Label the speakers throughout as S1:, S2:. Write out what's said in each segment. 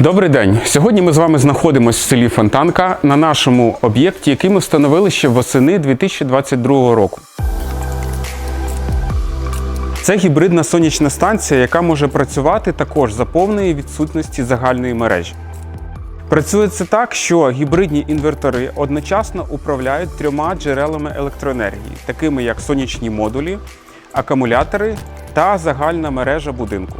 S1: Добрий день. Сьогодні ми з вами знаходимося в селі Фонтанка на нашому об'єкті, який ми встановили ще восени 2022 року. Це гібридна сонячна станція, яка може працювати також за повної відсутності загальної мережі. Працює це так, що гібридні інвертори одночасно управляють трьома джерелами електроенергії, такими як сонячні модулі, акумулятори та загальна мережа будинку.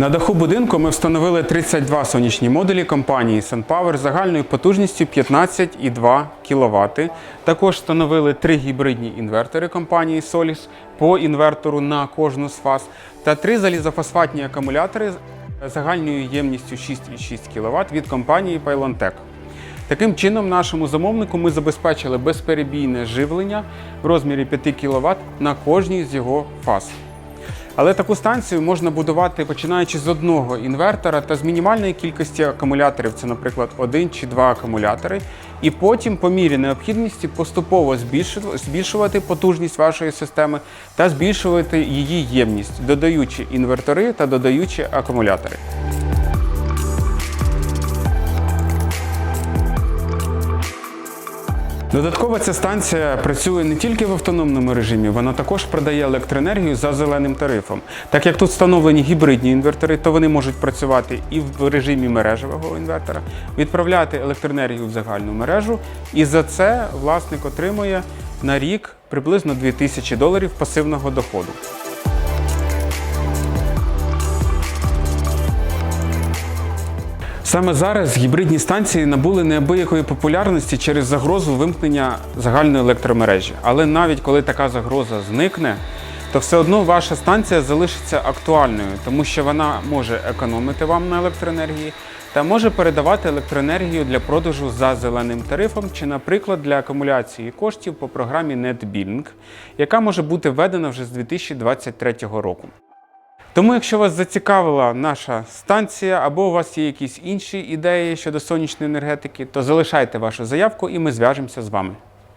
S1: На даху будинку ми встановили 32 сонячні модулі компанії SunPower загальною потужністю 15,2 кВт. Також встановили три гібридні інвертори компанії Solis по інвертору на кожну з фаз та три залізофосфатні акумулятори з загальною ємністю 6,6 кВт від компанії Pylontech. Таким чином, нашому замовнику ми забезпечили безперебійне живлення в розмірі 5 кВт на кожній з його фаз. Але таку станцію можна будувати починаючи з одного інвертора та з мінімальної кількості акумуляторів, це, наприклад, один чи два акумулятори, і потім, по мірі необхідності, поступово збільшу- збільшувати потужність вашої системи та збільшувати її ємність, додаючи інвертори та додаючи акумулятори. Додатково ця станція працює не тільки в автономному режимі, вона також продає електроенергію за зеленим тарифом. Так як тут встановлені гібридні інвертори, то вони можуть працювати і в режимі мережевого інвертора, відправляти електроенергію в загальну мережу, і за це власник отримує на рік приблизно 2000 доларів пасивного доходу. Саме зараз гібридні станції набули неабиякої популярності через загрозу вимкнення загальної електромережі. Але навіть коли така загроза зникне, то все одно ваша станція залишиться актуальною, тому що вона може економити вам на електроенергії та може передавати електроенергію для продажу за зеленим тарифом чи, наприклад, для акумуляції коштів по програмі NetBilling, яка може бути введена вже з 2023 року. Тому, якщо вас зацікавила наша станція або у вас є якісь інші ідеї щодо сонячної енергетики, то залишайте вашу заявку і ми зв'яжемося з вами.